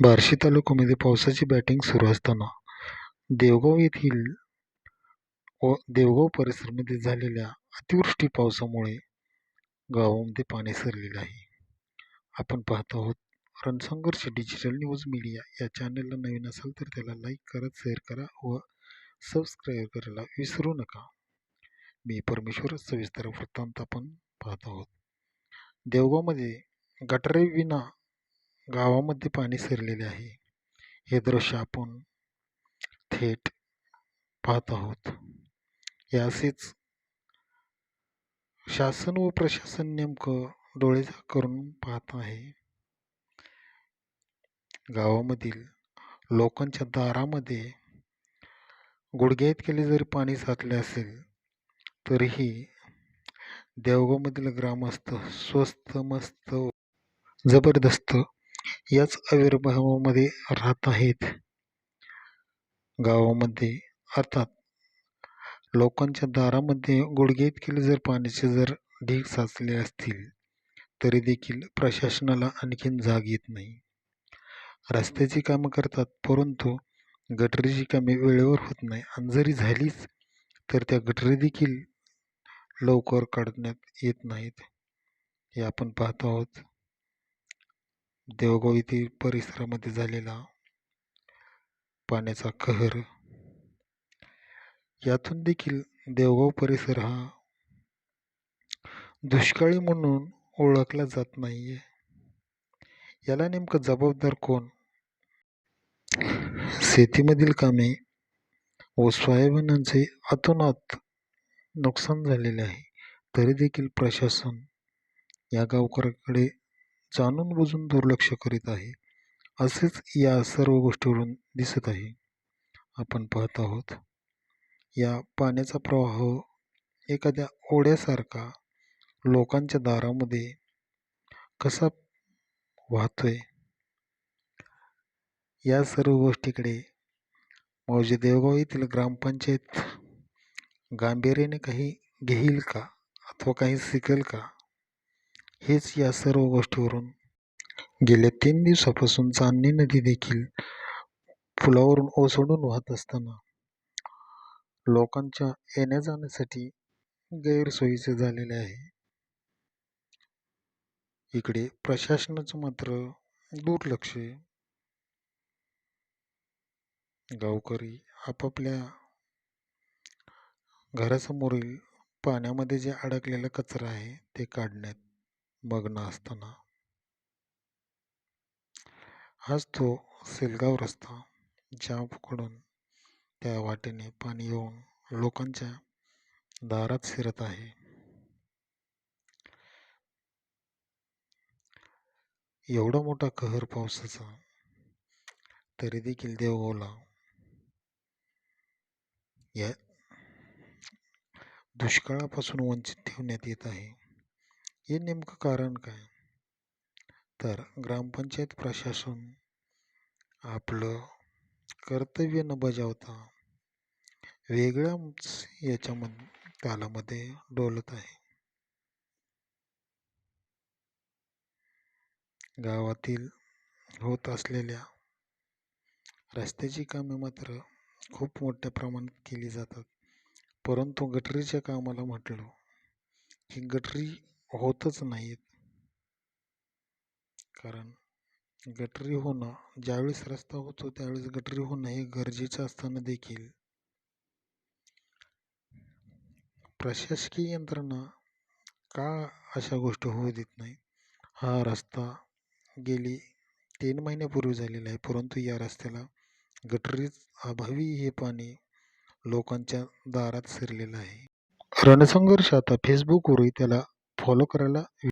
बार्शी तालुक्यामध्ये पावसाची बॅटिंग सुरू असताना देवगाव येथील व देवगाव परिसरामध्ये झालेल्या अतिवृष्टी पावसामुळे गावामध्ये पाणी सरलेलं आहे. आपण पाहत आहोत रणसंघर्ष डिजिटल न्यूज मीडिया या चॅनलला नवीन असाल तर त्याला लाईक करा शेअर करा व सबस्क्राईब करायला विसरू नका. मी परमेश्वर सविस्तर वृत्तांत आपण पाहत आहोत. देवगावमध्ये गटरेविना गावामध्ये पाणी शिरलेले आहे. हे दृश्य आपण थेट पाहत आहोत. हे असेच शासन व प्रशासन नेमकं डोळे करून पाहत आहे. गावामधील लोकांच्या दारामध्ये गुडघ्या इतकेले जरी पाणी साचले असेल तरीही देवगावमधील ग्रामस्थ स्वस्त मस्त जबरदस्त याच आविर्भावामध्ये राहत आहेत. गावामध्ये अर्थात लोकांच्या दारामध्ये गुडघे इतकेले जर पाण्याचे जर ढीग साचले असतील तरी देखील प्रशासनाला आणखीन जाग येत नाही. रस्त्याची कामं करतात परंतु गटरीची कामे वेळेवर होत नाही. आणि जरी झालीच तर त्या गटरी देखील लवकर काढण्यात येत नाहीत. हे आपण पाहत आहोत. देवगाव येथील परिसरामध्ये झालेला पाण्याचा कहर. यातून देखील देवगाव परिसर हा दुष्काळी म्हणून ओळखला जात नाही आहे याला नेमकं जबाबदार कोण? शेतीमधील कामे व सोयाबीनांचे अतोनात नुकसान झालेले आहे. तरी देखील प्रशासन या गावकऱ्याकडे जाणून बुजून दुर्लक्ष करीत आहे. असेच या सर्व गोष्टीवरून दिसत आहे. आपण पाहत आहोत. या पाण्याचा प्रवाह एखाद्या ओढ्यासारखा लोकांच्या दारामध्ये कसा वाहतोय? या सर्व गोष्टीकडे मौजे देवगाव येथील ग्रामपंचायत गांभीर्याने काही घेईल का? अथवा काही शिकेल का? हेच या सर्व गोष्टीवरून गेल्या तीन दिवसापासून चांदणी नदी देखील पुलावरून ओसंडून वाहत असताना लोकांच्या येण्या जाण्यासाठी गैरसोयीचे झालेले आहे. इकडे प्रशासनाचं मात्र दुर्लक्ष गावकरी आपापल्या घरासमोरील पाण्यामध्ये जे अडकलेला कचरा आहे ते काढण्यात मग्न असताना. आज तो सेलगाव रस्ता ज्याकडून त्या वाटेने पाणी येऊन लोकांच्या दारात शिरत आहे. एवढा मोठा कहर पावसाचा तरी देखील देवगावला या दुष्काळापासून वंचित ठेवण्यात येत आहे. हे नेमकं कारण काय? तर ग्रामपंचायत प्रशासन आपलं कर्तव्य न बजावता वेगळ्याच याच्यामध्ये कालामध्ये डोलत आहे. गावातील होत असलेल्या रस्त्याची कामे मात्र खूप मोठ्या प्रमाणात केली जातात. परंतु गटरीच्या कामाला म्हटलं की गटरी होतच नाहीत. कारण गटरी होणं ज्यावेळेस रस्ता होतो त्यावेळेस गटरी होणं हे गरजेचं असताना देखील. प्रशासकीय यंत्रणा का अशा गोष्टी होऊ देत नाही हा रस्ता गेली तीन महिन्यापूर्वी झालेला आहे परंतु या रस्त्याला गटरीच अभावी हे पाणी लोकांच्या दारात शिरलेलं आहे. रणसंघर्ष आता फेसबुकवरही त्याला फॉलो करायला